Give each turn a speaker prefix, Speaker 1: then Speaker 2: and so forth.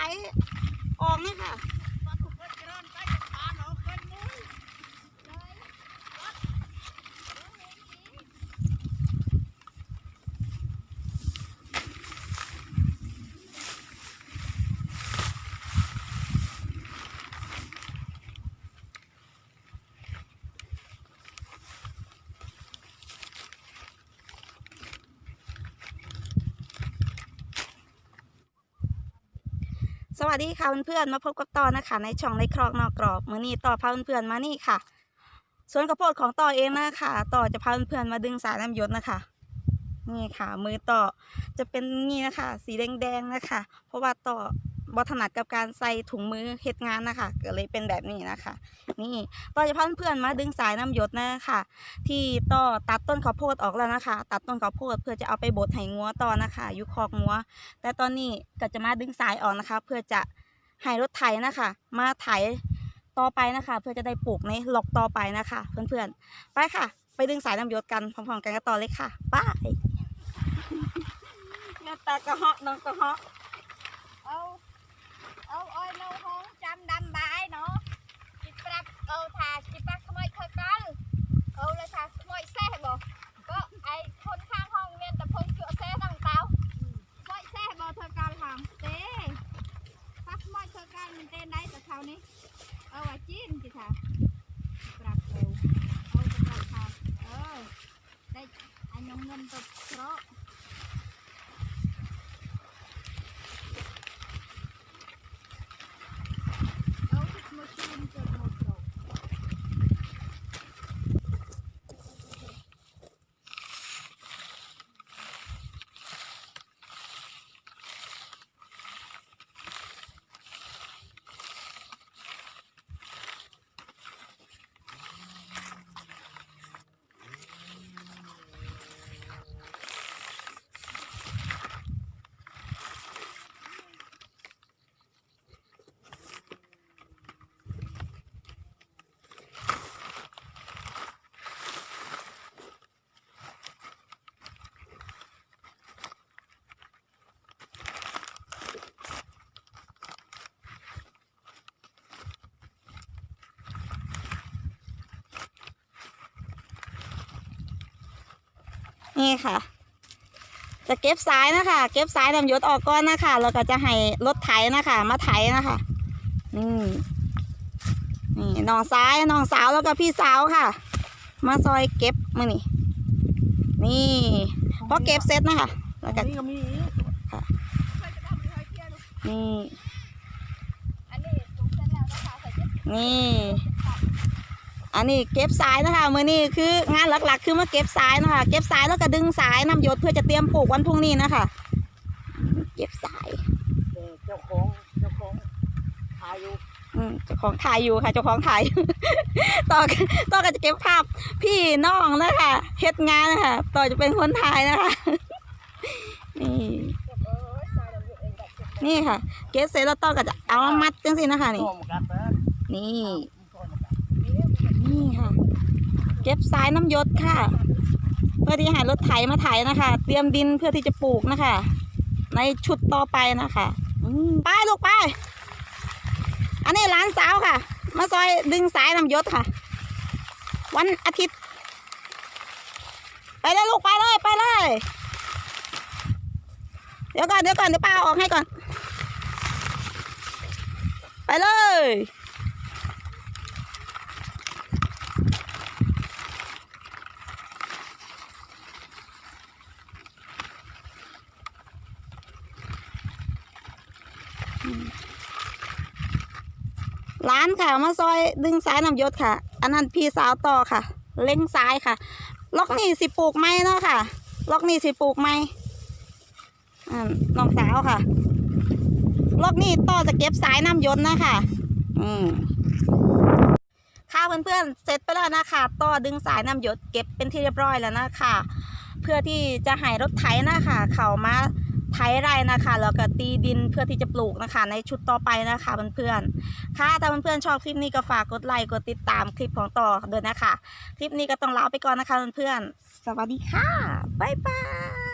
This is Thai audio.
Speaker 1: ายออกนี่ค่ะ สวัสดีค่ะเพื่อนๆมาพบกับต่อนะคะ ในช่องในครอกนอกกรอบมือนี้ต่อพาเพื่อนๆมานี่ค่ะส่วนกระโพดของต่อเองนะคะต่อจะพาเพื่อนๆมาดึงสายน้ำหยศนะคะ นี่ค่ะ มือต่อจะเป็นนี่นะคะ สีแดงๆนะคะ เพราะว่าต่อ บอถนัดกับการใส่ถุงมือเฮ็ดงานนะคะก็เลยเป็นแบบนี้นะคะ นี่ต่อจะพาเพื่อนมาดึงสายน้ำหยศนะคะที่ต่อตัดต้นข้าวโพดออกแล้วนะคะ ตัดต้นข้าวโพดเพื่อจะเอาไปบดให้งัวต่อนะคะยุคอกงัว แต่ตอนนี้ก็จะมาดึงสายออกนะคะ เพื่อจะให้รถไถนะคะ มาไถต่อไปนะคะ เพื่อจะได้ปลูกในหลอกต่อไปนะคะ เพื่อนๆไปค่ะ ไปดึงสายน้ำหยศกันพร้อมๆกันกันต่อเลยค่ะไป้ายแม่ตากระเหาะน้องกระเหาะ
Speaker 2: អូ អូអើយនៅហងចាំដាំបាយណោះជីប្រាប់អូថាជីប្រាប់ខ្មោចខើកលអូលើថាខ្មោចសេះបងក៏ឯខុនខាងហងមានតែភុំជក់សេះដល់តៅខ្មោចសេះបងធ្វើកលហងទេថាខ្មោចធ្វើកលមែនទេណៃទៅខៅនេះអូអាជីនជីថាប្រាប់អូអូទៅប្រាប់ថាអឺតែអញងងឹមទៅស្រក
Speaker 1: นี่ค่ะ จะเก็บสายนะคะ เก็บสายนำยศออกก่อนนะคะ แล้วก็จะให้รถไถนะคะ มาไถนะคะนี่นี่น้องซ้ายน้องสาวแล้วก็พี่สาวค่ะ มาซอยเก็บมือนี่นี่พอเก็บเสร็จนะคะ แล้วก็
Speaker 3: นี่ก็มีอีก
Speaker 1: นี่
Speaker 2: อันนี้ถูกเส้นแล้วนะคะใส่เจ็ด
Speaker 1: นี่ อันนี้เก็บสายนะคะมือนี้คืองานหลักๆ คือมาเก็บสายนะคะ เก็บสายแล้วก็ดึงสายน้ำหยศเพื่อจะเตรียมปลูกวันพรุ่งนี้นะคะ เก็บสาย
Speaker 3: แต่เจ้าของเจ้าของขายอยู่
Speaker 1: อืมเจ้าของถ่ายอยู่ค่ะเจ้าของถ่ายต่อต่อก็จะเก็บภาพพี่น้องนะคะเฮ็ดงานนะคะต่อจะเป็นคนถ่ายนะคะนี่
Speaker 2: เอ้ยใส่แล้วอยู่เองแบบเจ็ด
Speaker 1: นี่ค่ะ เก็บเสร็จแล้วต่อก็จะเอามามัดจังสินะคะนี่
Speaker 3: ต้มกันนะ
Speaker 1: นี่
Speaker 3: ต้มกัน
Speaker 1: นี่ค่ะ เก็บสายน้ำยศค่ะ เพื่อที่ห้รถไถมาไถนะคะ เตรียมดินเพื่อที่จะปลูกนะคะ ในชุดต่อไปนะคะไปลูกไป อันนี้หลานสาวค่ะ มาซอยดึงสายน้ำยศค่ะ วันอาทิตย์ ไปเลยลูกไปเลยไปเลย เดี๋ยวก่อนเดี๋ยวก่อนเดี๋ยวป้าออกให้ก่อน ไปเลย ร้านค่ะมาซอยดึงสายน้ำยศค่ะ อันนั้นพี่สาวต่อค่ะ เล็งซ้ายค่ะ ล็อกนี่สิปลูกไม้เนาะค่ะ ล็อกนี่สิปลูกไม้อ่าน้องสาวค่ะ ล็อกนี่ต่อจะเก็บสายน้ำยศนะค่ะ อืมค่ะเพื่อนๆเสร็จไปแล้วนะคะต่อดึงสายน้ำหยศเก็บเป็นที่เรียบร้อยแล้วนะคะ เพื่อที่จะให้รถไถนะคะ เขามา ไถไร่นะคะแล้วก็ตีดินเพื่อที่จะปลูกนะคะ ในชุดต่อไปนะคะเพื่อนๆค่ะถ้าเพื่อนๆชอบคลิปนี้ก็ฝากกดไลค์กดติดตามคลิปของต่อด้วยนะคะ คลิปนี้ก็ต้องลาไปก่อนนะคะเพื่อนๆสวัสดีค่ะบ๊ายบาย